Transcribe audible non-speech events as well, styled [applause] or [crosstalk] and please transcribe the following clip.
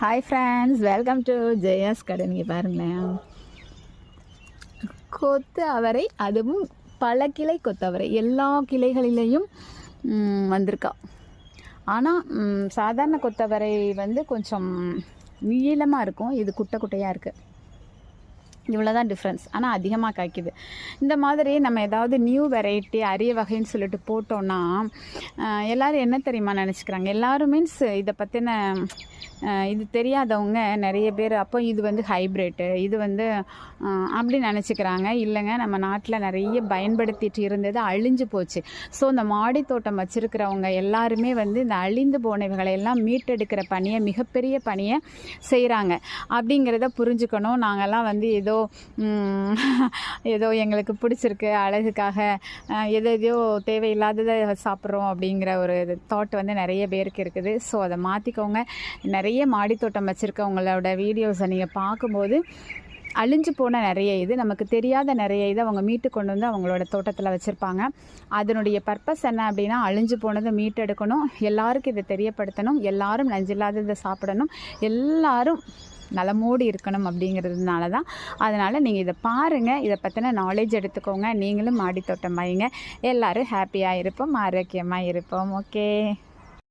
Hi friends welcome to Jaya's கடை நீங்கள் பாருங்களேன். கொத்து அவரை அதுவும் பல கிளை கொத்தவரை எல்லா கிளைகளிலையும் வந்திருக்கா. ஆனால் சாதாரண கொத்தவரை வந்து கொஞ்சம் நீளமாக இருக்கும். இது குட்டை குட்டையாக இருக்குது இவ்வளோ தான் டிஃப்ரென்ஸ் ஆனால் அதிகமாக காய்க்குது. இந்த மாதிரி நம்ம ஏதாவது நியூ வெரைட்டி அரிய வகைன்னு சொல்லிட்டு போட்டோன்னா எல்லோரும் எல்லாரும் என்ன தெரியுமா நினச்சிக்கிறாங்க? எல்லாரும் மீன்ஸ் இதை பற்றின இது தெரியாதவங்க நிறைய பேர் அப்போ இது வந்து ஹைப்ரிட்டு இது வந்து அப்படி நினச்சிக்கிறாங்க. இல்லைங்க நம்ம நாட்டில் நிறைய பயன்படுத்திட்டு இருந்தது அழிஞ்சு போச்சு. ஸோ இந்த மாடி தோட்டம் வச்சுருக்கிறவங்க எல்லாருமே வந்து இந்த அழிந்து போனவைகளை எல்லாம் மீட்டெடுக்கிற பணியை மிகப்பெரிய பணியை செய்கிறாங்க அப்படிங்கிறத புரிஞ்சுக்கணும். நாங்கள்லாம் வந்து ஏதோ ஏதோ [laughs] ஏதோ எங்களுக்கு பிடிச்சிருக்கு அழகுக்காக எது எதையோ தேவையில்லாததை சாப்பிட்றோம் அப்படிங்கிற ஒரு தாட் வந்து நிறைய பேருக்கு இருக்குது. ஸோ அதை மாற்றிக்கோங்க நிறைய மாடித்தோட்டம் வச்சுருக்கவங்களோட வீடியோஸை நீங்கள் பார்க்கும்போது அழிஞ்சு போன நிறைய இது நமக்கு தெரியாத நிறைய இது அவங்க மீட்டு கொண்டு வந்து அவங்களோட தோட்டத்தில் வச்சுருப்பாங்க. அதனுடைய பர்பஸ் என்ன அப்படின்னா அழிஞ்சு போனதை மீட்டெடுக்கணும். எல்லாருக்கும் இதை தெரியப்படுத்தணும். எல்லாரும் நஞ்சில்லாததை சாப்பிடணும். எல்லாரும் நலமோடு இருக்கணும் அப்படிங்கிறதுனால தான் அதனால் நீங்கள் இதை பாருங்கள் இதை பற்றின நாலேஜ் எடுத்துக்கோங்க. நீங்களும் மாடித்தோட்டம் வைங்க. எல்லோரும் ஹாப்பியாக இருப்போம். ஆரோக்கியமாக இருப்போம். ஓகே